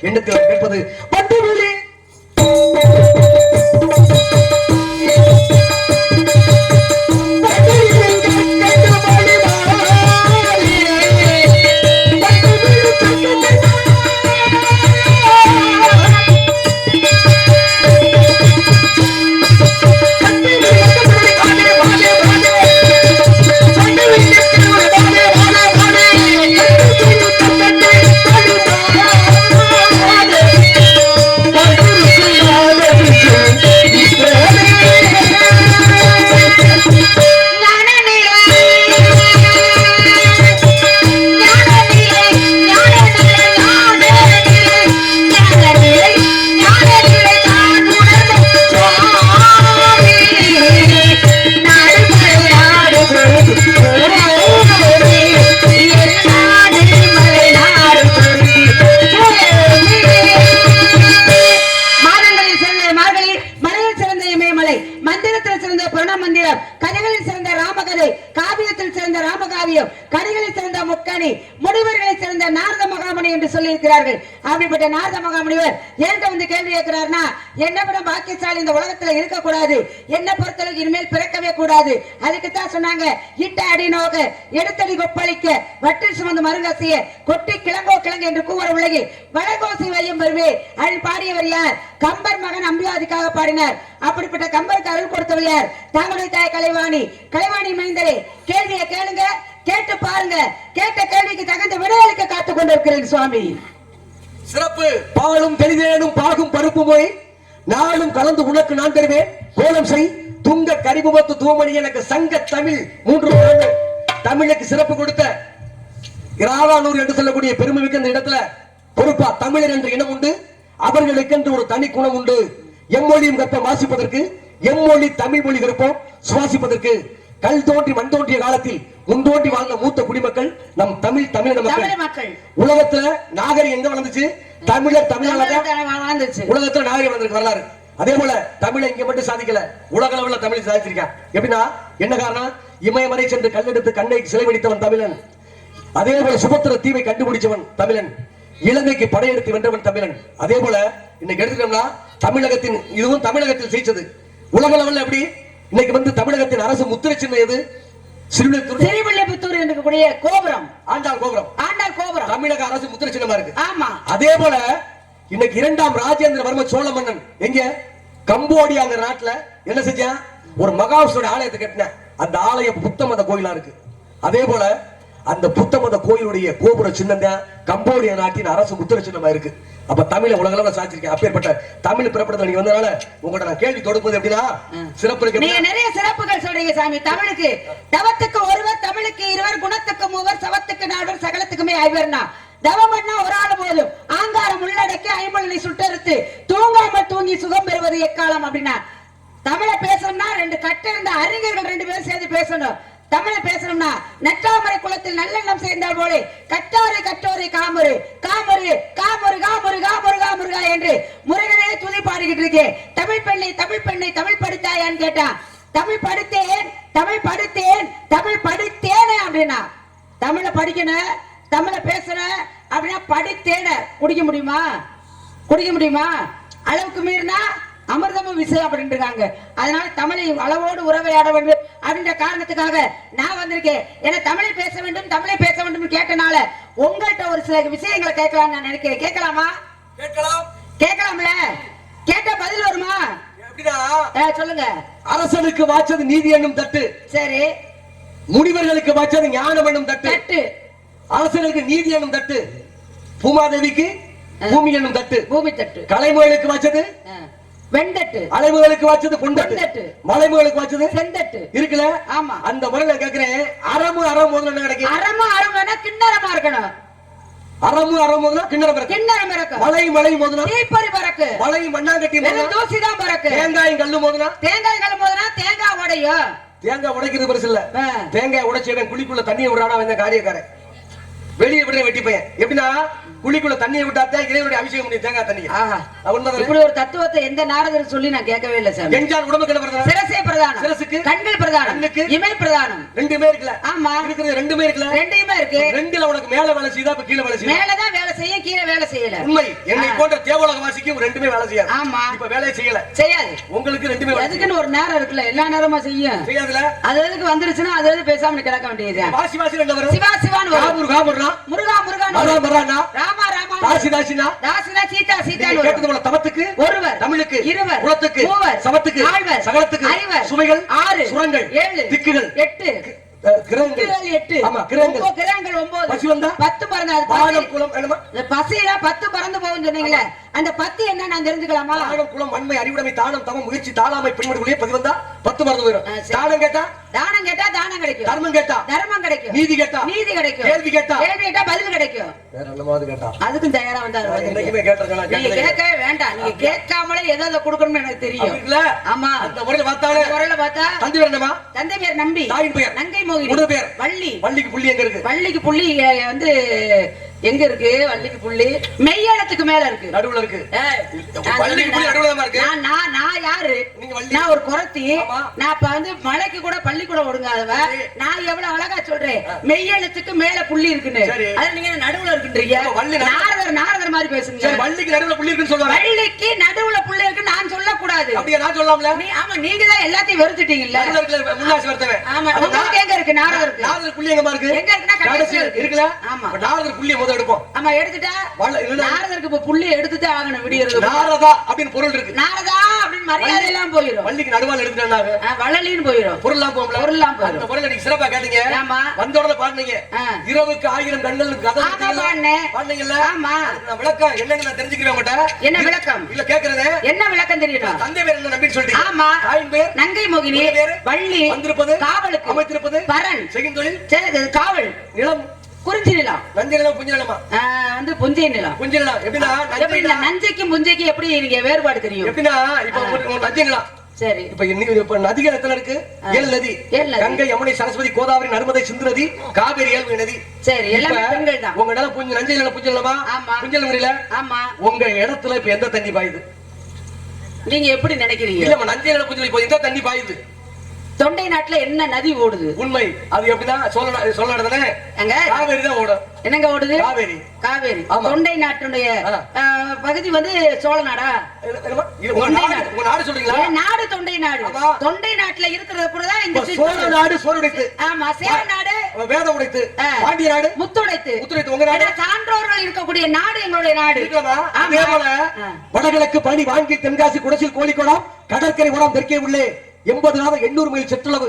எண்ணத்தில் கேட்பது அப்படிப்பட்ட நாரத மகாமுனிவர் ஏன் வந்து கேள்வி கேட்கிறார்னா என்ன விட பாக்கியசாலி இந்த உலகத்துல இருக்கக்கூடாது. என்ன பொறுத்தளவுக்கு இனிமேல் பிறக்கவே கூடாது. அதுக்கு தான் சொன்னாங்க இட்ட அடி நோக எடுத்தடி கொப்பளிக்க வட்டில் சுமந்து மருங்கசிய கொட்டி கிழங்கோ கிழங்கு என்று கூவர உலகில் வடகோசி வையும் வருவே அதில் பாடியவர் யார்? கம்பர் மகன் அம்பியாதிக்காக பாடினார். அப்படிப்பட்ட கம்பருக்கு அருள் கொடுத்தவர் யார்? தங்களுடைய தாய் கலைவாணி. கலைவாணி மைந்தரே கேள்வியை கேளுங்க கேட்டு பாருங்க. கேட்ட கேள்விக்கு தகுந்த விடையளிக்க காத்துக் கொண்டிருக்கிறேன் சுவாமி. சிறப்பு. பாலும் தெளிவேனும் பாகும் பருப்பு போய் நாளும் கலந்து உனக்கு நான் தருவேன். கோலம் செய். துங்க கரிமுகத்து தூமணி எனக்கு சங்க தமிழ். மூன்று தமிழுக்கு சிறப்பு கொடுத்த இராவானூர் என்று சொல்லக்கூடிய பெருமை மிக்க இந்த இடத்துல பொறுப்பா தமிழர் என்ற இனம் உண்டு. அவர்களுக்கு என்று ஒரு தனி குணம் உண்டு. எம்மொழியும் கற்பம் வாசிப்பதற்கு எம்மொழி தமிழ் மொழி விருப்பம் சுவாசிப்பதற்கு. கல் தோன்றி மண் தோன்றிய காலத்தில் முன்தோன்றி வாழ்ந்த மூத்த குடிமக்கள் நம் தமிழ் தமிழக மக்கள். உலகத்துல நாகரிகம் எங்க வளர்ந்துச்சு? தமிழர் தமிழாக உலகத்துல நாகரிகம் வந்திருக்கு வரலாறு. அதே போல தமிழை இங்க மட்டும் சாதிக்கல. உலக அளவுல தமிழ் சாதிச்சிருக்கான் எப்படின்னா என்ன காரணம்? இமயமலை சென்று கல்லெடுத்து கண்ணை சிலை வடித்தவன் தமிழன். அதே போல சுபத்திர தீவை கண்டுபிடிச்சவன் தமிழன். இலங்கைக்கு படையெடுத்து வென்றவன் தமிழன். அதே போல இன்னைக்கு எடுத்துட்டோம்னா தமிழகத்தின் இதுவும் தமிழகத்தில் ஜெயிச்சது உலக அளவுல எப்படி? இன்னைக்கு வந்து தமிழகத்தின் அரசு முத்திரை சின்னம் எது? திருவில்லிபுத்தூர் இருக்கக்கூடிய கோபுரம். ஆண்டாள் கோபுரம். ஆண்டாள் கோபுரம். தமிழக அரசு முத்திரை சின்னமா இருக்கு. ஆமா. அதே போல இன்னைக்கு இரண்டாம் ராஜேந்திர வர்ம சோழ மன்னன் எங்க கம்போடியாங்கிற நாட்டுல என்ன செஞ்சான் ஒரு மகாவிஷ்ணோட ஆலயத்தை கட்டின அந்த ஆலயம் புத்த மத கோயிலா இருக்கு. அதே போல அந்த புத்த மத கோயிலுடைய கோபுர சின்னம் தான் கம்போடியா நாட்டின் அரசு முத்திர சின்னமா இருக்கு. அப்ப தமிழை உலகளவில் சாதிச்சிருக்கேன். அப்பேற்பட்ட தமிழ் பிறப்படத்துல நீங்க வந்தனால உங்கள்ட்ட நான் கேள்வி தொடுப்பது எப்படின்னா சிறப்பு இருக்கு நீங்க நிறைய சிறப்புகள் சொல்றீங்க சாமி. தமிழுக்கு தவத்துக்கு ஒருவர் தமிழுக்கு இருவர் குணத்துக்கு மூவர் சவத்துக்கு நால்வர் சகலத்துக்குமே ஐவர்னா. தவம் பண்ணா ஒரு ஆள் போதும். ஆங்காரம் உள்ளடக்கி ஐம்பொழனை சுட்டறுத்து தூங்காமல் தூங்கி சுகம் பெறுவது எக்காலம் அப்படின்னா தமிழை பேசணும்னா ரெண்டு கட்ட இருந்த அறிஞர்கள் ரெண்டு பேரும் சேர்ந்து பேசணும். தமிழை பேசணும்னா நற்றாமரை குளத்தில் நல்லெண்ணம் சேர்ந்தால் போலே கட்டாரை கட்டோரை காமுரு காமுரு காமரு காமரு காமரு காமுருகா என்று முருகனே துதி பாடிக்கிட்டு இருக்கேன் தமிழ் பெண்ணை தமிழ் பெண்ணை தமிழ் படித்தாயான்னு கேட்டான் தமிழ் படித்தேன் தமிழ் படித்தேன் தமிழ் படித்தேனே அப்படின்னா தமிழை படிக்கணும் தமிழை பேசணும் அப்படின்னா படித்தேன குடிக்க முடியுமா? குடிக்க முடியுமா? அளவுக்கு மீறினா அமிர்தமும் விஷயம் அப்படின்னு இருக்காங்க அதனால தமிழை அளவோடு உறவையாட வேண்டும் அப்படின்ற காரணத்துக்காக நான் வந்திருக்கேன். ஏன்னா தமிழை பேச வேண்டும் தமிழை பேச வேண்டும் கேட்டனால உங்கள்கிட்ட ஒரு சில விஷயங்களை கேட்கலாம் நான் நினைக்கிறேன். கேட்கலாமா? கேட்கலாம். கேட்கலாம்ல. கேட்டா பதில் வருமா? சொல்லுங்க. அரசனுக்கு வாச்சது நீதி என்னும் தட்டு. சரி. முனிவர்களுக்கு வாச்சது ஞானம் என்னும் தட்டு. தட்டு. அரசனுக்கு நீதி என்னும் தட்டு. பூமாதேவிக்கு பூமி என்னும் தட்டு. பூமி தட்டு. கலைமுகளுக்கு வாச்சது ஆ, வெண்தட்டு அலைமுகளுக்கு வாச்சது பொன்தட்டு. மலைமுகளுக்கு வாச்சது செந்தட்டு. இருக்குல்ல? ஆமா. அந்த முறையில கேக்குறேன் அரமு அறம் முதல்ல என்ன கிடைக்கும்? அறமா அறமானா கிண்ணறமா இருக்கணும். அரமு அறம் முதல்ல கிண்ணற பிறகு கிண்ணறம் இறக்கும் மலை மலை மோதுனா தீப்பொறி பறக்கு மலை மண்ணாங்கட்டி மோதுனா தூசி தான் கல்லு மோதுனா தேங்காய் கலம் போதுனா தேங்காய் உடையும் தேங்காய் உடைக்கிறது பெருசு இல்ல. தேங்காய் உடைச்சவன் குழிக்குள்ள தண்ணியை விடுறானா வந்த காரியக்காரன். வெளியே விடுற வெட்டி பையன். எப்படின்னா குழிக்குள்ள தண்ணியை விட்டாத்தே இறைவனுடைய அபிஷேகம் பண்ணி தேங்காய் தண்ணி உண்மைதானே? இப்படி ஒரு தத்துவத்தை எந்த நாரதர் சொல்லி நான் கேட்கவே இல்லை சாமி. எஞ்சான் உடம்புக்கு பிரதமர் சிரசே பிரதானம். சிரசுக்கு? கண்கள் பிரதானம். கண்ணுக்கு? இமை பிரதானம். ரெண்டுமே இருக்குல்ல? ஆமா. இருக்கிறது ரெண்டுமே இருக்குல்ல? ரெண்டையுமே இருக்கு. ரெண்டுல உனக்கு மேல வேலை செய்தா இப்ப கீழே வேலை செய்யுது? மேலதான் வேலை செய்யும் கீழே வேலை செய்யல. உண்மை. என்னை போன்ற தேவலக வாசிக்கும் ரெண்டுமே வேலை செய்யாது. ஆமா. இப்ப வேலையை செய்யல. செய்யாது. உங்களுக்கு ரெண்டுமே செய்யாது. அதுக்குன்னு ஒரு நேரம் இருக்குல்ல எல்லா நேரமா செய்யும். செய்யாதுல அது எதுக்கு வந்துருச்சுன்னா அது எதுக்கு பேசாம கிடக்க வேண்டியது வாசி வாசி ரெண்டு வரும் சிவா சிவான்னு வரும். காபூர் காபூர்னா முருகா. ராமா. தாசி தாசினா? தாசினா சீதா சீதான்னு கேட்டது போல ஒருவர் தமிழுக்கு இருவர் குலத்துக்கு மூவர் சமத்துக்கு நால்வர் சகலத்துக்கு ஐவர் சுவைகள் ஆறு சுரங்கள் ஏழு திக்குகள். எட்டு கிரகங்கள். திக்குகள் எட்டு. ஆமா கிரகங்கள். ஒன்பது கிரகங்கள் ஒன்பது. பசி வந்தா? பத்து பறந்து அது பசி. வானம் குலம் என்னமா இந்த பசியில பத்து பறந்து போகும் சொன்னீங்களே. அந்த பத்து என்ன நான் தெரிஞ்சுக்கலாமா? குலம் வன்மை அறிவுடைமை தானம் தமம் முயற்சி தாளாமை வந்தா பத்து போயிடும். தானம் கேட்டா? தானம் கேட்டா தானம் கிடைக்கும். தர்மம் கேட்டா? தர்மம் கிடைக்கும். நீதி கேட்டா? நீதி கிடைக்கும். கேள்வி கேட்டா? கேள்வி கேட்டா பதில் கிடைக்கும். வேற என்னமாவது கேட்டா? அதுக்கும் தயாரா வந்தாரு. என்னைக்குமே கேட்டிருக்கேன் நீங்க. கேட்கவே வேண்டாம். நீங்க கேட்காமலே எதை கொடுக்கணும்னு எனக்கு தெரியும்? ஆமா. அந்த முறையில பார்த்தாலே பார்த்தா தந்தி வேணுமா தந்தை பேர் நம்பி. தாயின் பெயர். நங்கை மோகினி பெயர் வள்ளி. வள்ளிக்கு புள்ளி எங்க இருக்கு? வள்ளிக்கு புள்ளி வந்து எங்க இருக்கு? வள்ளிக்கு புள்ளி. மெய்யெழுத்துக்கு மேல இருக்கு. நடுவுல இருக்கு. நான் வள்ளிக்கு புள்ளி நடுவுல தான் இருக்கு. நான் யாரு. நான் ஒரு குரத்தி. நான் இப்ப வந்து மலைக்கு கூட பள்ளிக்கூடம் ஒடுங்காதவ. சரி. நான் எவ்வளவு அழகா சொல்றேன். மெய்யெழுத்துக்கு மேல புள்ளி இருக்குன்னு. அது நீங்க நடுவுல இருக்குன்றீங்க? நாரதர் நாரதர் மாதிரி பேசுங்க. வள்ளிக்கு நடுவுல புள்ளி இருக்குன்னு சொல்லுவாங்க வள்ளிக்கு நடுவுல புள்ளி இருக்கு நான் சொல்லக்கூடாது. அப்படியே நான் சொல்லலாம்ல? நீ ஆமா நீங்க தான் எல்லாத்தையும் வெறுத்துட்டீங்கல்ல. முன்னாசி வருத்தவன் ஆமா உங்களுக்கு எங்க இருக்கு? நாரதருக்கு. நாரதர் புள்ளி எங்கம்மா இருக்கு? எங்க இருக்குன்னா. இருக்குல்ல? ஆமா. நாரதர் புள்ளியை முதல் எடுப்போம். ஆமா எடுத்துட்டா? நாரதருக்கு இப்ப புள்ளி எடுத்துட்டு ஆகணும் விடியறது. நாரதா அப்படின்னு பொருள் இருக்கு. நாரதா அப்படின்னு மரியாதை எல்லாம் போயிரும். வள்ளிக்கு நடுவால் எடுத்துட்டாங்க வள்ளலின்னு போயிரும். பொருள்லாம் போகும்ல? பொருள்லாம் போயிரும். அந்த பொருள் நீங்க சிறப்பா கேட்டீங்க. ஆமா. வந்த உடனே பாடுனீங்க. இரவுக்கு ஆயிரம் கண்கள் கதை. பாடுனீங்கல்ல ஆமா. விளக்கம் என்னன்னு நான் தெரிஞ்சுக்கிறேன் உங்கள்கிட்ட என்ன விளக்கம்? இல்ல கேக்குறதே என்ன விளக்கம் தெரியணும் தந்தை பேர் என்ன நம்பின்னு சொல்லிட்டீங்க ஆமா. தாயின் பேர்? நங்கை மோகினி? வள்ளி வந்திருப்பது? காவலுக்கு அமைத்திருப்பது? பரன் செய்கின்றொழில் சரி, காவல். நிலம்? குறிஞ்சி நிலம் நஞ்சை நிலம் புஞ்ச நிலமா வந்து புஞ்சை நிலம் புஞ்ச நிலம் எப்படின்னா எப்படி இந்த நஞ்சை நஞ்சைக்கும் புஞ்சைக்கும் எப்படி நீங்க வேறுபாடு தெரியும். எப்படின்னா இப்ப நஞ்சை நிலம் சரி. இப்ப இன்னி- இப்ப நதிகள் எத்தனை இருக்கு? ஏழு நதி. கங்கை யமுனை சரஸ்வதி கோதாவரி நர்மதை சிந்து நதி காவேரி ஏழ்மை நதி. சரி எல்லாமே இப்ப பெண்கள் தான். உங்க நிலம் புஞ்ச நஞ்சை நிலம் புஞ்ச நிலமா ஆமா. புஞ்ச முறையில ஆமா. உங்க இடத்துல இப்ப எந்த தண்ணி பாயுது? நீங்க எப்படி நினைக்கிறீங்க? இல்ல நஞ்சை நிலம் புஞ்ச இப்ப எந்த தண்ணி பாயுது? தொண்டை நாட்டுல என்ன நதி ஓடுது? உண்மை. அது எப்படின்னா சொல்ல சொல்ல அங்க காவேரி தான் ஓடும். என்னங்க ஓடுது? காவேரி. காவேரி. தொண்டை நாட்டுடைய பகுதி வந்து சோழ நாடா? நாடு சொல்றீங்களா? நாடு தொண்டை நாடு. தொண்டை நாட்டுல இருக்கிறது கூட தான் இந்த சோழ. நாடு சோறு உடைத்து. ஆமா சேர நாடு. வேதம் உடைத்து. பாண்டிய நாடு. முத்துடைத்து. முத்துரைத்து உங்க நாடு. சான்றோர்கள் இருக்கக்கூடிய நாடு எங்களுடைய நாடு. அதே போல. வடகிழக்கு பழனி வாங்கி தென்காசி குடசில் கோழிக்கோடம் கடற்கரை ஓரம் தெற்கே உள்ளே. எண்பது நாள் எண்ணூறு மைல் சுற்றளவு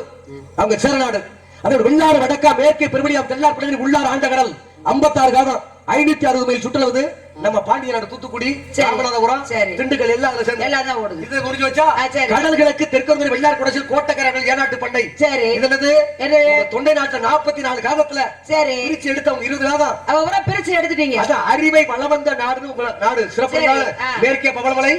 அவங்க சேரநாடு. அதோட வெள்ளாறு வடக்கா மேற்கே பெருமடியாம் தென்னார் பிள்ளைகள் உள்ளார் ஆண்ட கடல். ஐம்பத்தாறு காலம் ஐநூத்தி அறுபது மைல் சுற்றளவு நம்ம பாண்டிய நாடு தூத்துக்குடி. ராமநாதபுரம். திண்டுக்கல் எல்லாம் அதுல சேர்ந்து எல்லாம் தான் ஓடுது இது முடிஞ்சு வச்சா ஆ, சரி. கடல்களுக்கு தெற்கொரு வெள்ளார் குடசில் கோட்டக்கரங்கள் ஏனாட்டு பண்ணை சரி இது என்னது எது? உங்க தொண்டை நாட்டுல நாற்பத்தி நாலு காலத்துல சரி பிரிச்சு எடுத்தவங்க இருபது காலம் அவ பூரா பிரிச்சு எடுத்துட்டீங்க அது அறிவை வளவந்த நாடுன்னு உங்க நாடு சிறப்பு. மேற்கே பவளமலை.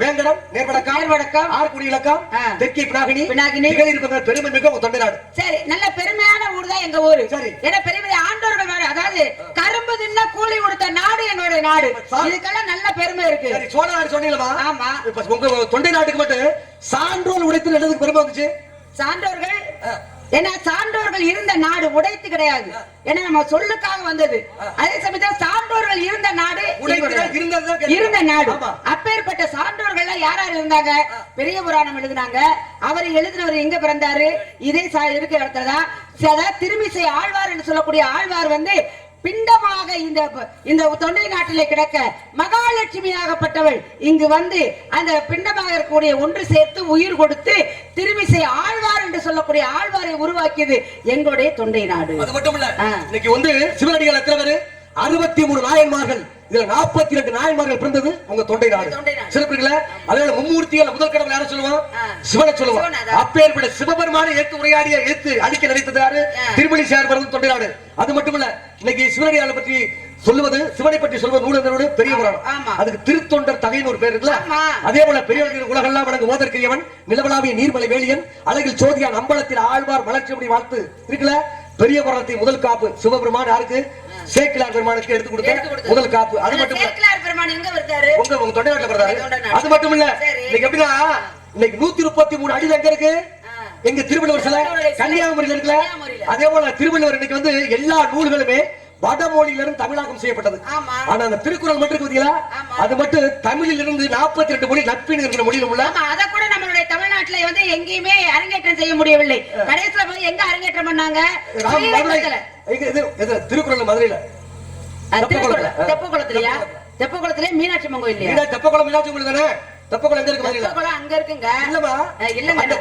வேங்கடம் நேர்வடக்கம் நேர்வடக்கம், ஆர்குடி இலக்கம். தெற்கே பினாகினி பினாகினி. இருப்பது பெருமை மிக தொண்டை நாடு சரி நல்ல பெருமையான ஊர் தான் எங்க ஊரு சரி. ஏன்னா பெரிய பெரிய ஆண்டோர்கள் அதாவது கரும்பு தின்ன கூலி கொடுத்த நாடு எங்களுடைய நாடு சா- இதுக்கெல்லாம் நல்ல பெருமை இருக்கு. சரி சோழ நாடு சொன்னீங்களா ஆமா. இப்ப உங்க தொண்டை நாட்டுக்கு மட்டும் சான்றோல் உடைத்து என்னதுக்கு பெருமை வந்துச்சு? சான்றோர்கள்? ஏன்னா சான்றோர்கள் இருந்த நாடு உடைத்து கிடையாது. ஏன்னா நம்ம சொல்லுக்காக வந்தது. அதே சமயத்துல சான்றோர்கள் இருந்த நாடு. இருந்த நாடு. அப்பேற்பட்ட சான்றோர்கள் யார் யார் இருந்தாங்க? பெரிய புராணம் எழுதினாங்க. அவர் எழுதினவர் எங்க பிறந்தாரு? இதே இருக்கிற இடத்துல தான் அதாவது திருமிசை ஆழ்வார் என்று சொல்லக்கூடிய ஆழ்வார் வந்து பிண்டமாக இந்த இந்த தொண்டை நாட்டிலே கிடக்க மகாலட்சுமியாகப்பட்டவள் இங்கு வந்து அந்த பிண்டமாக இருக்கக்கூடிய ஒன்று சேர்த்து உயிர் கொடுத்து திருமிசை ஆழ்வார் என்று சொல்லக்கூடிய ஆழ்வாரை உருவாக்கியது எங்களுடைய தொண்டை நாடு. அது மட்டும் இல்ல. இன்னைக்கு வந்து சிவனடிகள் எத்தனை பேரு? அறுபத்தி மூணு நாயன்மார்கள். இதுல நாற்பத்தி ரெண்டு நாயன்மார்கள் பிறந்தது உங்க தொண்டை நாடு. தொண்டை நாடு. சிறப்பு இருக்குல்ல அதனால மும்மூர்த்திகள் முதல் கடவுள் யாரை சொல்லுவோம். சிவனை சொல்லுவோம். அப்பேற்பட்ட சிவபெருமான ஏத்து உரையாடிய ஏத்து அடிக்க நினைத்தது யாரு. திருமணி சேர் பிறந்து தொண்டை நாடு. அது மட்டும் இல்ல இன்னைக்கு சிவனடியாரை பற்றி சொல்லுவது சிவனை பற்றி சொல்வது நூலனோடு பெரிய புராணம். அதுக்கு திருத்தொண்டர் தகைன்னு ஒரு பேர் இருக்குல்ல. அதே போல பெரியவர்கள் உலகெல்லாம் வணங்கு ஓதற்கிரியவன் நிலவலாவிய நீர்மலை வேலியன் அழகில் சோதியான் அம்பலத்தில் ஆழ்வார் வளர்ச்சி வாழ்த்து. இருக்குல்ல? பெரிய புராணத்தை முதல் காப்பு சிவபெருமான் யாருக்கு? சேக்கிலார் பெருமானுக்கு எடுத்து கொடுத்த. முதல் காப்பு அது மட்டும் உங்க உங்க தொண்டை நாட்டுல பிறந்தாரு. அது மட்டும் இல்ல. இன்னைக்கு எப்படின்னா இன்னைக்கு நூத்தி முப்பத்தி மூணு அடி எங்க இருக்கு எங்க திருவள்ளுவர் சிலை. கன்னியாகுமரியில இருக்குல்ல. அதே போல திருவள்ளுவர் இன்னைக்கு வந்து எல்லா நூல்களுமே வடமொழியில இருந்து தமிழாக்கம் செய்யப்பட்டது. ஆனா அந்த திருக்குறள் மட்டும் இருக்கு. அது மட்டும் தமிழில் இருந்து நாற்பத்தி ரெண்டு மொழி நட்பின் இருக்கிற மொழியில உள்ள அத கூட நம்மளுடைய தமிழ்நாட்டுல வந்து எங்கேயுமே அரங்கேற்றம் செய்ய முடியவில்லை. கடைசியில போய் எங்க அரங்கேற்றம் பண்ணாங்க? திருக்குறள் மதுரையில. தெப்பக்குளத்துலயா தெப்பக்குளத்திலே மீனாட்சி அம்மன் கோயில் இல்லையா? மீனா தெப்பக்குளம் மீனாட்சி கோயில் தானே? தெப்பக்குளம் எங்க இருக்கு மதுரையில அங்க இருக்குங்க. இல்லம்மா. அஹ் இல்லங்க. அந்த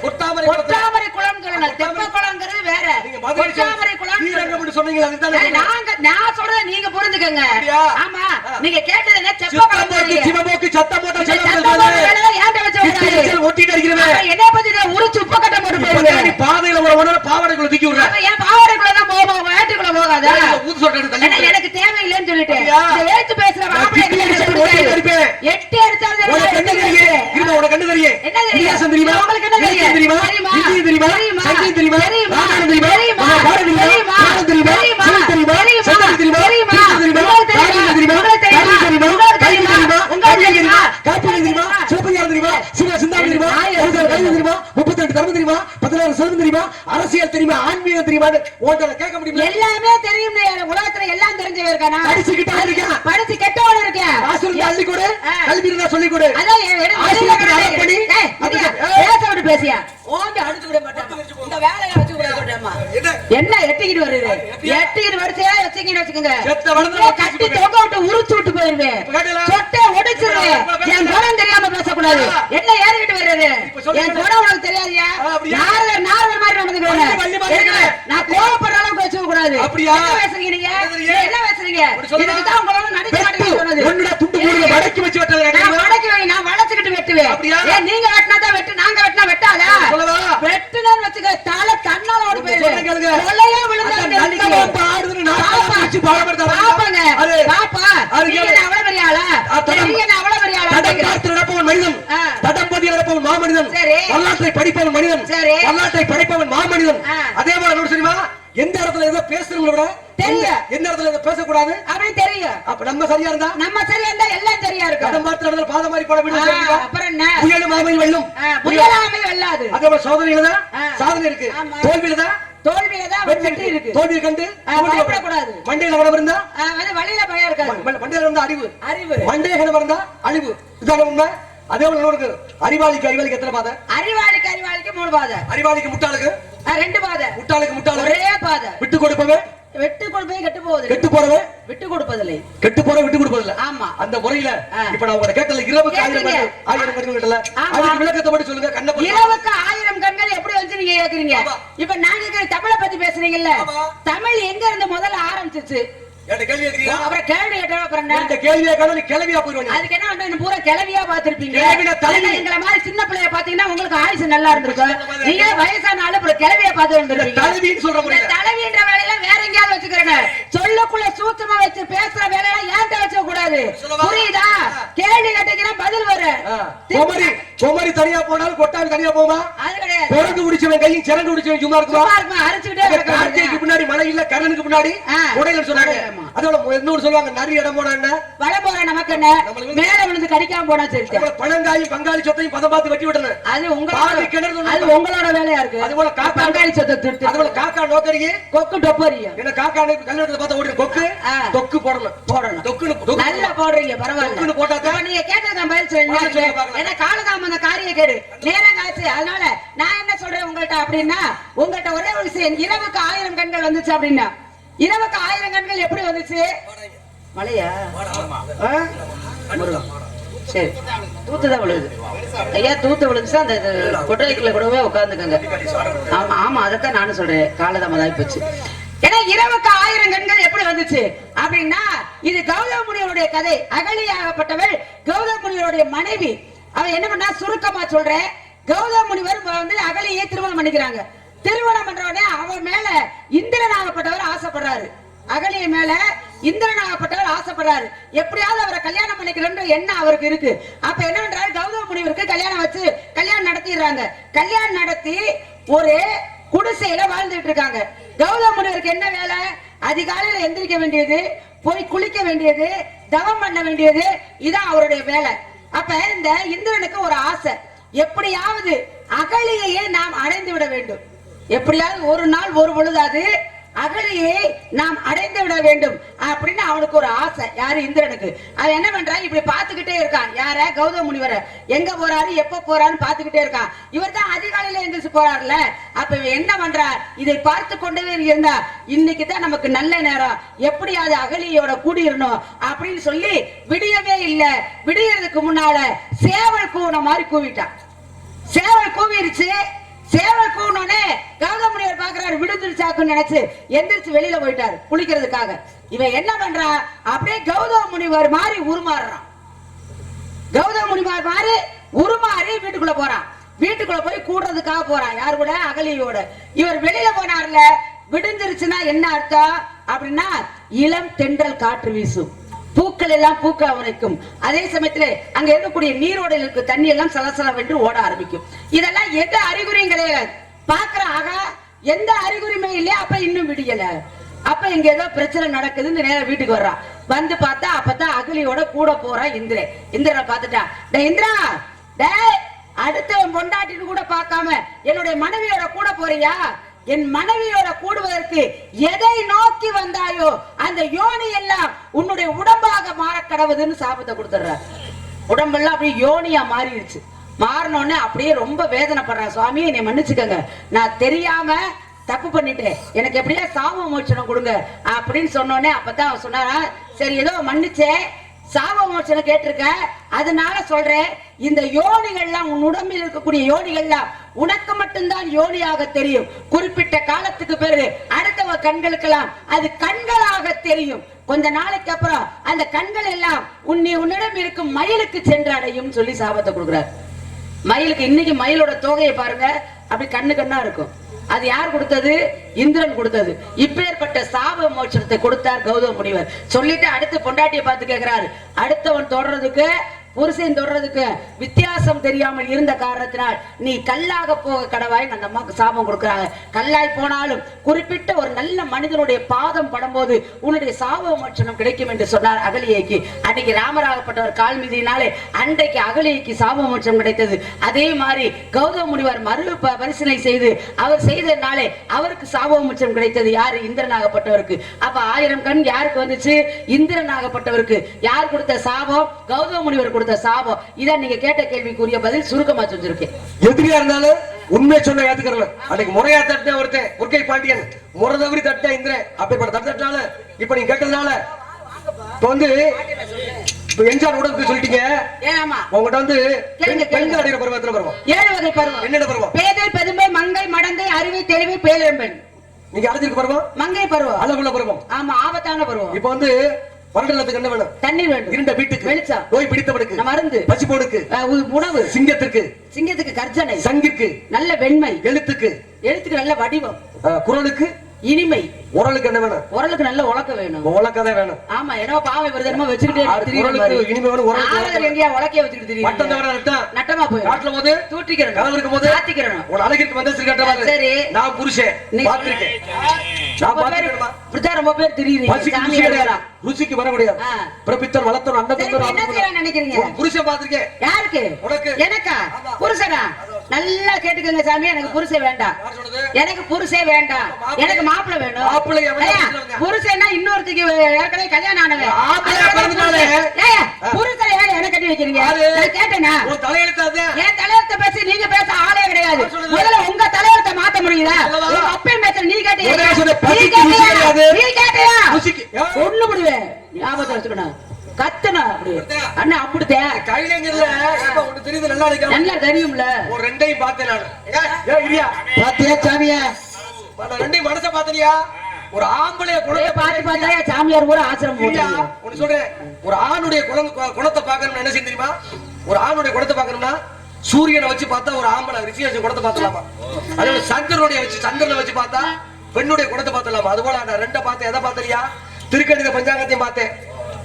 குளம் சொல்லணும் தெப்பக்குளம்ங்கிறது வேற. கொட்டாமரை குளம் சொன்னீங்க நாங்க நான் சொல்றத நீங்க புரிஞ்சுக்கங்க? ஆமா. நீங்க கேட்டது என்ன? போட்டு சொன்னீங்க. சிவமோக்கு சத்தம் போட்டா செல்லம் ஒட்டிட்டு அடிக்கிறவன். அப்ப என்னைய பத்தி உரிச்சு உப்பு கட்ட போட்டு நீ பாதையில ஒரு உடனே பாவாடைக்குள்ள தூக்கி என் பாவாடைக்குள்ளதான் போகும் வேட்டுக்குள்ள போகாதா? ஊத்து விடுற. எனக்கு தேவையில்லைன்னு சொல்லிட்டு எழுத்து பேசுற. எட்டு அடிச்சாலும் தெரியும்? உனக்கு என்ன தெரியும்? என்ன தெரியும்? தெரியுமா? தெரியும்? இலக்கியம் தெரியுமா? இந்தியம் தெரியுமா? ராமாயணம் தெரியுமா? மகாபாரதம் தெரியுமா? புராணம் தெரியுமா? சிவன் தெரியுமா? செந்தமிழ் தெரியுமா? தெரியுமா? தெரியுமா? தெரியுமா? தெரியுமா? தெரியுமா? தெரியுமா? சிவ சிந்தாமணி தெரியுமா? தெரியுமா? தெரியுமா? தர்மம் தெரியுமா? பதினாறு தெரியுமா? அரசியல் தெரியுமா? ஆன்மீகம் உன்கிட்ட நான் கேட்க முடியுமா? எல்லாமே தெரியும் உலகத்துல எல்லாம் தெரிஞ்சவன் இருக்கானா படிச்சுக்கிட்டா இருக்கேன். படிச்சு கெட்டவன் இருக்கேன் இருந்தா அள்ளி கொடு. கல்வி இருந்தா சொல்லிக் கொடு. அதான் பேசியா ஓங்கி அடிச்சு விட இந்த மாட்டாமா என்ன? எட்டிக்கிட்டு வருது? எட்டிக்கிட்டு வரிசையா வச்சுக்கின்னு வச்சுக்கோங்க. கட்டி தொங்க விட்டு உரிச்சு விட்டு போயிருவேன்? சொட்டை என் குணம் தெரியாம பேசக்கூடாது. என்ன ஏறிக்கிட்டு வர்றது. என் குணம் உனக்கு தெரியாதியா? மாதிரி நடந்துக்கிறேன் இருக்கிறேன். நான் கோவப்படுற அளவுக்கு வச்சுக்க கூடாது. அப்படியா? என்ன பேசுறீங்க நீங்க? என்ன பேசுறீங்க. இதுக்கு தான் உங்களோட நடிக்க. மாட்டேங்குது வச்சு வெட்டுறது நான்? வடக்கு நான் வளைச்சுக்கிட்டு வெட்டுவேன். நீங்க வெட்டினா தான் வெட்டு, நாங்க வெட்டினா வெட்டாதா? வெட்டுனேன்னு வச்சுக்க, தலை தன்னால ஓடி மாமனிதன். சரி. வரலாற்றை படிப்பவன் மனிதன். சரி. வரலாற்றை படைப்பவன் மாமனிதன். அதே போல தெரியுமா எந்த இடத்துல ஏதோ பேசுறவங்கள விட தெரியும். எந்த- இடத்துல ஏதோ பேசக்கூடாது அப்படின்னு தெரியும். அப்ப நம்ம சரியா இருந்தா நம்ம சரியா இருந்தா எல்லாம் சரியா இருக்கும். தடம் பார்த்து நடந்த பாத மாதிரி போட விடுங்க அப்புறம் என்ன? புயலும் மாமை வெள்ளும் புயலாமை வெல்லாது. அதே போல சோதனையில தான். சாதனை இருக்கு. தோல்வியில தான் தோல்வியில தான் வெற்றி இருக்கு. தோல்வியை கண்டு பயப்படக்கூடாது. மண்டையில உடம்பு இருந்தா வழியில பயம் இருக்காது. மண்டையில இருந்தா அறிவு அறிவு மண்டைய கிணம் இருந்தா அழிவு இதான உண்மை அதே போல இன்னொரு அறிவாளிக்கு அறிவாளிக்கு எத்தனை பாதை? அறிவாளிக்கு அறிவாளிக்கு மூணு பாதை. அறிவாளிக்கு முட்டாளுக்கு? ரெண்டு பாதை. முட்டாளுக்கு முட்டாளுக்கு? ஒரே பாதை. விட்டு கொடுப்பவன் வெட்டு கொடுப்பது கெட்டு போகுது கெட்டு போறவன் விட்டு கொடுப்பதில்லை. கெட்டு போற விட்டு கொடுப்பதில்ல? ஆமா. அந்த முறையில. இப்ப நான் உங்களை கேட்டல இரவுக்கு ஆயிரம். கண்கள் ஆயிரம் கண்கள் கேட்டல. அதுக்கு விளக்கத்தை மட்டும் சொல்லுங்க கண்ணை. இரவுக்கு ஆயிரம் கண்கள் எப்படி வந்து நீங்க கேக்குறீங்க. இப்ப நான் கேக்குற தமிழை பத்தி பேசுறீங்கல்ல. தமிழ் எங்க இருந்து முதல்ல ஆரம்பிச்சிச்சு? கேள்வி அப்புறம் கேள்வி கேட்டா அப்புறம்? இந்த கேள்வியை நீ கிளவியா போயிருவாங்க அதுக்கு என்ன பண்றீங்க? பூரா கிளவியா பாத்திருப்பீங்க. எங்களை மாதிரி சின்ன பிள்ளைய பாத்தீங்கன்னா உங்களுக்கு ஆயுசு நல்லா இருந்திருக்கும். நீங்க வயசான ஆளு அப்புறம் கிளவியா பார்த்து தலைவின்னு சொல்ற முறையில தலைவின்ற வேலையில வேற எங்கேயாவது வச்சுக்கிறேங்க சொல்லுக்குள்ள சூட்சமா வச்சு பேசுற வேலையெல்லாம் ஏன்ட்ட வச்சுக்க கூடாது? புரியுதா? கேள்வி கேட்டீங்கன்னா பதில் வரும். குமரி குமரி தனியா போனாலும் கொட்டாவி தனியா போமா? அது கிடையாது. பிறந்து குடிச்சவன் கையும் சிறந்து குடிச்சவன் சும்மா இருக்குமா? அரைச்சுக்கிட்டே பின்னாடி மழை இல்ல கண்ணனுக்கு பின்னாடி. உடையில சொன்னாங்க. அதோட இன்னொரு சொல்லுவாங்க நிறைய இடம் போனா என்ன? போற நமக்கு என்ன? மேல விழுந்து கடிக்காம போனா சரி. பழங்காயும் பங்காளி சொத்தையும் பதம் பார்த்து வெட்டி விட்டன. அது உங்களோட அது உங்களோட வேலையா இருக்கு. அது போல காக்கா பங்காளி சொத்தை அது திருட்டு போல காக்கா நோக்கறியே கொக்கு டொப்பரியும் என்ன காக்கா கல்யாணத்துல பார்த்தா ஓடி கொக்கு? போடணும். போடணும். தொக்குன்னு தொக்கு நல்லா போடுறீங்க பரவாயில்ல. போட்டா நீங்க கேட்டது நான் பதில் சொல்லுங்க. ஏன்னா காலதாம அந்த காரிய கேடு. நேரம் காச்சு அதனால நான் என்ன சொல்றேன் உங்கள்ட்ட அப்படின்னா உங்கள்ட்ட ஒரே ஒரு விஷயம். இரவுக்கு ஆயிரம் கண்கள் வந்துச்சு அப்படின்னா இரவுக்கு ஆயிரம் கண்கள் எப்படி வந்துச்சு? மழையா சரி. தூத்துதான் விழுது ஐயா தூத்து விழுந்துச்சு அந்த இது கூடவே உட்காந்துக்கங்க ஆமா ஆமா அதைத்தான் நானும் சொல்றேன். காலதாமதம் போச்சு. ஏன்னா இரவுக்கு ஆயிரம் கண்கள் எப்படி வந்துச்சு? அப்படின்னா இது கௌதம முனிவருடைய கதை. அகலியாகப்பட்டவள் கௌதம முனிவருடைய மனைவி. அவ என்ன பண்ணா? சுருக்கமா சொல்றேன். கௌதம முனிவர் வந்து அகலியை திருமணம் பண்ணிக்கிறாங்க. திருமணம் பண்றவனே அவன் மேல இந்திரனாகப்பட்டவர் ஆசைப்படுறாரு. அகலிய மேல இந்திரனாகப்பட்டவர் ஆசைப்படுறாரு. எப்படியாவது அவரை கல்யாணம் பண்ணிக்கிறன்ற எண்ணம் அவருக்கு இருக்கு. அப்ப என்ன பண்றாரு? கௌதம முனிவருக்கு கல்யாணம் வச்சு கல்யாணம் நடத்திடுறாங்க. கல்யாணம் நடத்தி ஒரு குடிசையில வாழ்ந்துட்டு இருக்காங்க. கௌதம முனிவருக்கு என்ன வேலை? அதிகாலையில எந்திரிக்க வேண்டியது போய் குளிக்க வேண்டியது தவம் பண்ண வேண்டியது இதான் அவருடைய வேலை. அப்ப இந்த இந்திரனுக்கு ஒரு ஆசை. எப்படியாவது அகலியையே நாம் அடைந்து விட வேண்டும். எப்படியாவது ஒரு நாள் ஒரு பொழுதாது அகலியை நாம் அடைந்து விட வேண்டும் அப்படின்னு அவனுக்கு ஒரு ஆசை. யாரு? இந்திரனுக்கு. அது என்ன பண்றான் இப்படி பாத்துக்கிட்டே இருக்கான். யார? கௌதம முனிவர. எங்க போறாரு? எப்ப போறான்னு பாத்துக்கிட்டே இருக்கான். இவர் தான் அதிகாலையில எந்திரிச்சு போறாருல அப்ப என்ன பண்றார்? இதை பார்த்து கொண்டே இருந்தா இன்னைக்கு தான் நமக்கு நல்ல நேரம். எப்படியாவது அகலியோட கூடிடணும் அப்படின்னு சொல்லி விடியவே இல்ல. விடியறதுக்கு முன்னால சேவல் கூன மாதிரி கூவிட்டான். சேவல் கூவிருச்சு. சேவல் கூடனே கௌதமுனிவர் பாக்குறாரு விடுந்துருச்சாக்குன்னு நினைச்சு எந்திரிச்சு வெளியில போயிட்டாரு குளிக்கிறதுக்காக. இவன் என்ன பண்றா? அப்படியே கௌதம முனிவர் மாதிரி உருமாறுறான். கௌதம முனிவர் மாதிரி உருமாறி வீட்டுக்குள்ள போறான். வீட்டுக்குள்ள போய் கூடுறதுக்காக போறான். யாரு கூட? அகலியோட. இவர் வெளியில போனார்ல விடுஞ்சிருச்சுன்னா என்ன அர்த்தம்? அப்படின்னா இளம் தென்றல் காற்று வீசும். பூக்கள் எல்லாம் பூக்க ஆரம்பிக்கும் அதே சமயத்துல அங்க இருக்கக்கூடிய நீரோடையில் இருக்க தண்ணி எல்லாம் சலசலவென்று ஓட ஆரம்பிக்கும். இதெல்லாம் எந்த அறிகுறியும் கிடையாது. பாக்குற ஆகா எந்த அறிகுறியுமே இல்லையா அப்ப இன்னும் விடியல. அப்ப இங்க ஏதோ பிரச்சனை நடக்குதுன்னு நேரா வீட்டுக்கு வர்றான் வந்து பார்த்தா அப்பதான் அகலியோட கூட போறா இந்திரே. இந்திரனை பார்த்துட்டா டே இந்திரா டே அடுத்தவன் பொண்டாட்டின்னு கூட பார்க்காம என்னுடைய மனைவியோட கூட போறியா? என் மனைவியோட கூடுவதற்கு எதை நோக்கி வந்தாயோ அந்த யோனி எல்லாம் உன்னுடைய உடம்பாக மாற கடவுதுன்னு சாபத்தை கொடுத்துடுற உடம்பெல்லாம் அப்படியே யோனியா மாறிடுச்சு. மாறினோடனே அப்படியே ரொம்ப வேதனைப்படுறேன் சுவாமி என்னை மன்னிச்சுக்கோங்க. நான் தெரியாம தப்பு பண்ணிட்டேன். எனக்கு எப்படியா சாப மோட்சணம் கொடுங்க. அப்படின்னு சொன்னோடனே அப்பதான் அவன் சொன்னாரா சரி ஏதோ மன்னிச்சேன் சாப மோட்சணம் கேட்டிருக்க? அதனால சொல்றேன் இந்த யோனிகள்லாம் உன் உடம்பில் இருக்கக்கூடிய யோனிகள்லாம் உனக்கு மட்டும்தான் யோனியாக தெரியும். குறிப்பிட்ட காலத்துக்கு பிறகு அடுத்தவ கண்களுக்கெல்லாம் அது கண்களாக தெரியும். கொஞ்ச நாளைக்கு அப்புறம் அந்த கண்கள் எல்லாம் உன்னை உன்னிடம் இருக்கும் மயிலுக்கு சென்றடையும் சொல்லி சாபத்தை கொடுக்குறாரு. மயிலுக்கு இன்னைக்கு மயிலோட தோகையை பாருங்க அப்படி கண்ணு கண்ணா இருக்கும். அது யார் கொடுத்தது? இந்திரன் கொடுத்தது. இப்பேற்பட்ட சாப மோட்சத்தை கொடுத்தார் கௌதம முனிவர். சொல்லிட்டு அடுத்து பொண்டாட்டியை பார்த்து கேக்குறாரு. அடுத்தவன் தொடர்றதுக்கு புருஷன் தொடர்றதுக்கு வித்தியாசம் தெரியாமல் இருந்த காரணத்தினால் நீ கல்லாக போக கடவாய் அந்த அம்மாவுக்கு சாபம் கொடுக்குறாங்க. கல்லாய் போனாலும் குறிப்பிட்ட ஒரு நல்ல மனிதனுடைய பாதம் படும்போது உன்னுடைய சாப மோட்சணம் கிடைக்கும் என்று சொன்னார் அகலியைக்கு. அன்னைக்கு ராமராகப்பட்டவர் கால் மீதினாலே அன்றைக்கு அகலியைக்கு சாப மோட்சம் கிடைத்தது. அதே மாதிரி கௌதம முனிவர் மறு ப- பரிசீலனை செய்து அவர் செய்தனாலே அவருக்கு சாப மோட்சம் கிடைத்தது யாரு? இந்திரனாகப்பட்டவருக்கு. அப்ப ஆயிரம் கண் யாருக்கு வந்துச்சு? இந்திரனாகப்பட்டவருக்கு. யார் கொடுத்த சாபம்? கௌதம முனிவர் கொடுத்த சாபம். இதான் நீங்க கேட்ட கேள்விக்குரிய பதில் சுருக்கமா செஞ்சிருக்கேன் எதிரியா இருந்தாலும் உண்மை சொன்ன ஏத்துக்கிறல. அன்னைக்கு முறையா தட்டின ஒருத்தன் முற்கை பாண்டியன். முறை தவறி தட்டின இந்திரன். அப்படிப்பட்ட தட்டினால இப்ப நீங்க கேட்டதுனால. இப்ப வந்து இப்ப எம்ஜிஆர் உடம்புக்கு சொல்லிட்டீங்க. உங்ககிட்ட வந்து பெண்கள் பருவத்துல பருவம் ஏழு வகை பருவம். என்னென்ன பருவம்? பேதை பெருமை மங்கை மடந்தை அருவி தெளிவு பேரிழம்பெண் நீங்க அடைஞ்சிருக்க பருவம்? மங்கை பருவம். அளவுள்ள பருவம். ஆமா ஆபத்தான பருவம். இப்ப வந்து வறண்டலத்துக்கு என்ன வேணும்? தண்ணீர் வேண்டும். இருண்ட வீட்டுக்கு. வெளிச்சம். நோய் பிடித்தவனுக்கு. மருந்து உ- உணவு. சிங்கத்திற்கு. சிங்கத்துக்கு கர்ஜனை. சங்கிற்கு. நல்ல வெண்மை. எழுத்துக்கு. எழுத்துக்கு நல்ல வடிவம். குரலுக்கு. இனிமை. உரலுக்கு என்ன வேணும்? உரலுக்கு நல்ல உலக்க வேணும். உலக்கதை வேணும். ஆமா என்னவோ பாவை வருது என்னமோ வச்சுக்கிட்டே மாதிரி. இனிமை வேணும் உரலுக்கு உலக்க எங்கேயா உலக்கைய வச்சுக்கிட்டு மட்டம் தெரியும் தவிர நட்டா? நட்டமா போயிடும். காட்டுல போது? தூற்றிக்கிறணும் கனவு இருக்கும் போது சாத்திக்கிறணும். உன் அழகிற்கு வந்து சரி. நான் புருஷன். நான் ரொம்ப பேர் பார்த்திருக்கேன்மா. இப்படித்தான் ரொம்ப பேர் தெரியுறீங்க பசிக்கு சாமி ருசி கிடையாது அடையாளம். ருசிக்கு வர முடியாது. ஆ. பிரபித்தர் சரி, இப்ப என்ன நினைக்கிறீங்க? புருஷன் பார்த்திருக்கேன் யாருக்கு? உனக்கு. எனக்கா? புருஷனா? நல்லா கேட்டுக்கோங்க சாமி எனக்கு புருஷன் வேண்டாம். எனக்கு புருஷன் வேண்டாம். எனக்கு மாப்பிள்ளை வேணும். புருஷன்னா இன்னொருத்திக்கு ஏற்கனவே கல்யாணம் ஆனவன். பிறந்தனாலே. புருஷன். ஏன் எனக்கு கட்டி வைக்கிறீங்க? கேட்டேனா? என் தலையெழுத்த பேசி நீங்க பேச ஆளே கிடையாது? முதல்ல உங்க தலையெழுத்த மாத்த முடியுதா? உங்க அப்பையும் பேச நீ கேட்டியா? நீ கேட்டியா? ஒண்ணு முடிவேன் ஞாபகத்தை வச்சுக்கணும். அப்படி. அண்ணா அப்படித்தேன். கையிலங்கிறதுல இப்ப உனக்கு தெரியுது நல்லா இருக்காம நல்லா தெரியும்ல. ஒரு ரெண்டையும் பார்த்தேன் நானு. ஏ பாத்தியா சாமியா? ரெண்டையும் மனச பார்த்தனியா ஒரு ஆம்பளைய குணத்தை பாத்து பார்த்தா சாமியார் கூட ஆசிரம் இரியா, போட்டு உனக்கு சொல்றேன். ஒரு ஆணுடைய குணம் குணத்தை பார்க்கணும்னா என்ன செய்ய தெரியுமா? ஒரு ஆணுடைய குணத்தை பார்க்கணும்னா சூரியனை வச்சு பார்த்தா ஒரு ஆம்பளை ரிஷி வச்சு குணத்தை பார்த்தலாமா அதே சந்திரனுடைய வச்சு சந்திரனை வச்சு பார்த்தா பெண்ணுடைய குணத்தை பார்த்தலாமா அது போல நான் ரெண்டை பார்த்தேன். எதை பார்த்தலையா திருக்கணித பஞ்சாங்கத்தையும் பார்த்தேன்.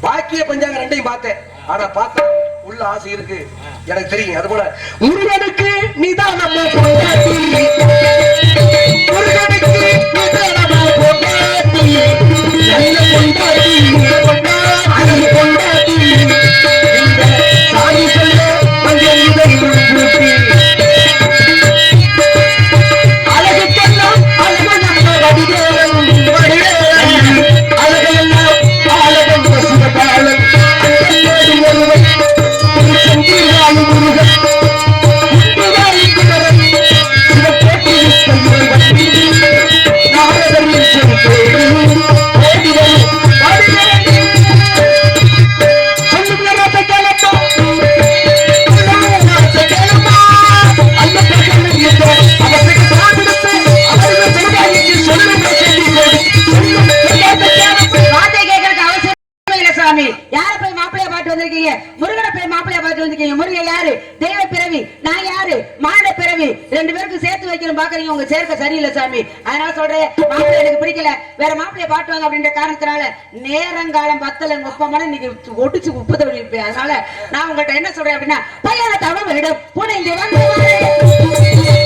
பாக்கிய பஞ்சாங்க ரெண்டையும் பார்த்தேன் ஆனா பார்த்தா உள்ள ஆசை இருக்கு எனக்கு தெரியும் அது போல முருகனுக்கு நீதான் நம்ம பொண்டாட்டி. முருகனுக்கு நிதானமா நம்ம பொண்டாட்டி. நல்ல கொண்டாடி சாமி. அதனால சொல்றேன் மாப்பிள்ளை எனக்கு பிடிக்கல. வேற மாப்பிள்ளைய பாட்டு வாங்க அப்படின்ற காரணத்தினால நேரங்காலம் பத்தல முப்பமான இன்னைக்கு ஒடிச்சு உப்பு தவிர அதனால நான் உங்கள்கிட்ட என்ன சொல்றேன் அப்படின்னா பையனை தவம் விடும் புனைந்து வந்து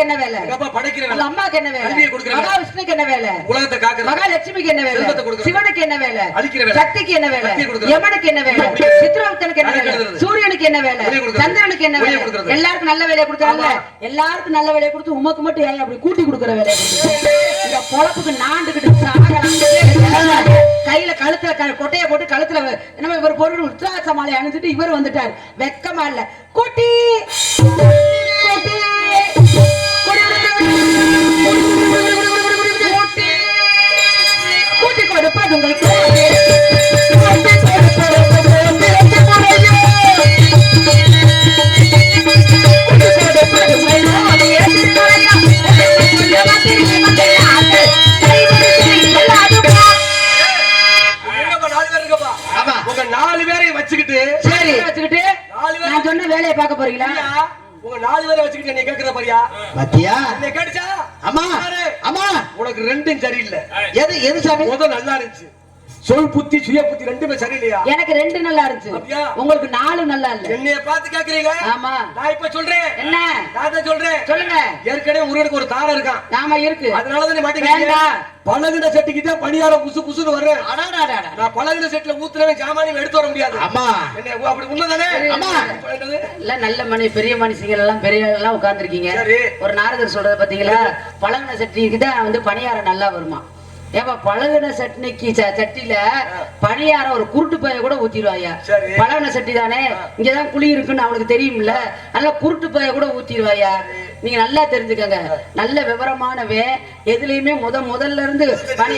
என்ன வேலை? எங்க அப்பா படைக்கிற உங்க வேலை. அம்மாக்கு என்ன வேலை? கல்வியை கொடுக்கிற வேலை. மகாவிஷ்ணுக்கு என்ன வேலை? உலகத்தை காக்குற மகாலட்சுமிக்கு என்ன வேலை? செல்வத்தை சிவனுக்கு என்ன வேலை? அழிக்கிற வேலை. சக்திக்கு என்ன வேலை? சக்தியை யமனுக்கு என்ன வேலை. சித்திரகுப்தனுக்கு என்ன வேலை. சூரியனுக்கு என்ன வேலை. சந்திரனுக்கு என்ன வேலை. எல்லாருக்கும் நல்ல வேலையை கொடுக்குறாங்க ஆமா. எல்லாருக்கும் நல்ல வேலையை கொடுத்து உமக்கு மட்டும் ஏன் அப்படி கூட்டி கொடுக்குற வேலையை இந்த பொழப்புக்கு நாண்டுகிட்டு சாகலாம் கையில கழுத்துல கொட்டைய போட்டு கழுத்துல நம்ம இவர் பொருள் உத்ராச மாலை அணிஞ்சிட்டு இவர் வந்துட்டார். வெக்கமா இல்ல. குட்டி! வேலையை பார்க்க போறீங்களா? உங்க நாலு பேரை வச்சுக்கிட்டு நீ கேக்குற பாரியா? பாத்தியா? என்னை கேட்டுச்சா? அம்மா? அம்மா. உனக்கு ரெண்டும் சரியில்லை. எது எது சாமி? முத நல்லா இருந்துச்சு. சொல் புத்தி சுய புத்தி ரெண்டுமே சரியில்லையா? எனக்கு ரெண்டு நல்லா இருந்துச்சு? உங்களுக்கு நாலு நல்லா இல்ல. என்னைய பார்த்து கேக்குறீங்க? ஆமா. நான் இப்ப சொல்றேன். என்ன? நான் தான் சொல்றேன். சொல்லுங்க. ஏற்கனவே முருகனுக்கு ஒரு தாரம் இருக்கான். நாம இருக்கு. அதனாலதான் நீ மாட்டேங்கிறீங்க வேண்டாம். பழகுன செட்டுக்கு தான் பணியாரம் புசு புசுன்னு வர்றேன். நான் பழகுன செட்ல ஊத்துறவன் சாமானியம் எடுத்து வர முடியாது. அம்மா என்ன அப்படி உண்மைதானே அம்மா. என்னது? எல்லாம் நல்ல மணி பெரிய மனுஷங்க எல்லாம் பெரிய எல்லாம் உட்கார்ந்துருக்கீங்க. ஒரு நாரதர் சொல்றத பாத்தீங்களா பழகுன சட்னிக்கு தான் வந்து பணியாரம் நல்லா வருமா? ஏப்பா பழகுன சட்னிக்கு சட்டியில பணியாரம் ஒரு குருட்டு பைய கூட ஊத்திடுவாயா. பழகுன சட்டி தானே? இங்கதான் குழி இருக்குன்னு அவனுக்கு தெரியும்ல. நல்லா குருட்டு பைய கூட ஊத்திடுவாயா நீங்க நல்லா தெரிஞ்சுக்கங்க. நல்ல விவரமானவே எதுலயுமே முத முதல்ல இருந்து பனி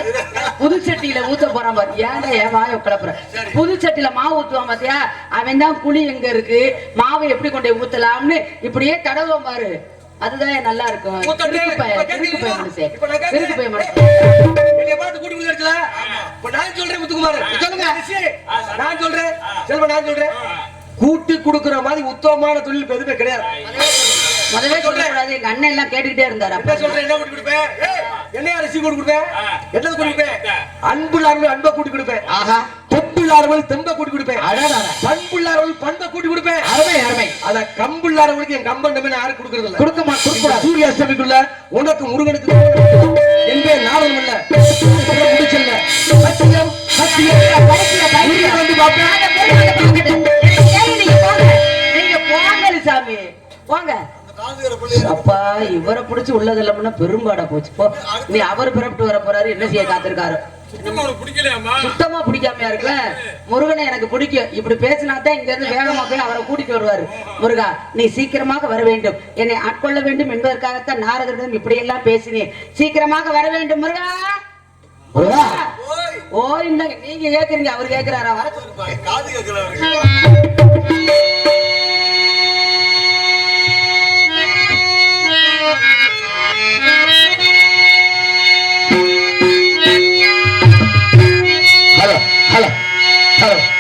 புது சட்டியில ஊத்த போறான் என் வாய கிளப்புற? புது சட்டியில மாவு ஊத்துவான் பாத்தியா? அவன் தான் குழி எங்க இருக்கு? மாவை எப்படி கொண்டு ஊத்தலாம்னு இப்படியே தடவுவான் பாரு. அதுதான் நல்லா இருக்கும் நான் சொல்றேன் முத்துக்குமார். சொல்லுங்க. நான் சொல்றேன். செல்வா நான் சொல்றேன். கூட்டி கொடுக்கிற மாதிரி உத்தமமான தொழில் எதுவுமே கிடையாது. முதவே சொல்லக்கூடாது. எங்க அண்ணன் எல்லாம் கேட்டுக்கிட்டே இருந்தாரு என்ன சொல்றேன்? என்ன கூட்டி கொடுப்பேன்? என்னையா ரிஷி கூட்டி கொடுப்பேன்? என்னது கூட்டி கொடுப்பேன்? அன்புள்ளார்கள் அன்பை கூட்டி கொடுப்பேன். ஆஹா. தொப்புள்ளார்கள் தெம்ப கூட்டி கொடுப்பேன். அடாடாடா. பண்புள்ளார்கள் பண்பை கூட்டி கொடுப்பேன். அருமை அருமை. அத கம்புள்ளாரவங்களுக்கு என் கம்பன் நம்பி யாரும் கொடுக்கறது இல்ல. கொடுக்க மா- கொடுக்க கூடாது. சூரிய அஸ்தமிக்குள்ள உனக்கு முருகனுக்கு என்பே நாடகம் இல்ல முடிச்சல்ல சத்தியம் சத்தியம். வந்து சாமி போங்க. அப்பா இவரை புடிச்சு உள்ளது இல்லாமன்னா பெரும்பாடா போச்சு. நீ அவர் பிறப்பிட்டு வர போறாரு என்ன செய்ய காத்திருக்காரு? சுத்தமா பிடிக்காமையா இருக்குல்ல? முருகனை எனக்கு பிடிக்கும். இப்படி பேசினா தான் இங்க இருந்து வேகமா போய் அவரை கூட்டிட்டு வருவாரு. முருகா நீ சீக்கிரமாக வர வேண்டும். என்னை ஆட்கொள்ள வேண்டும் என்பதற்காகத்தான் நாரதரிடம் இப்படி எல்லாம் பேசினேன். சீக்கிரமாக வர வேண்டும் முருகா! முருகா. ஓ இந்த நீங்க கேக்குறீங்க. அவர் கேக்குறாரா? வர. ছাড়ো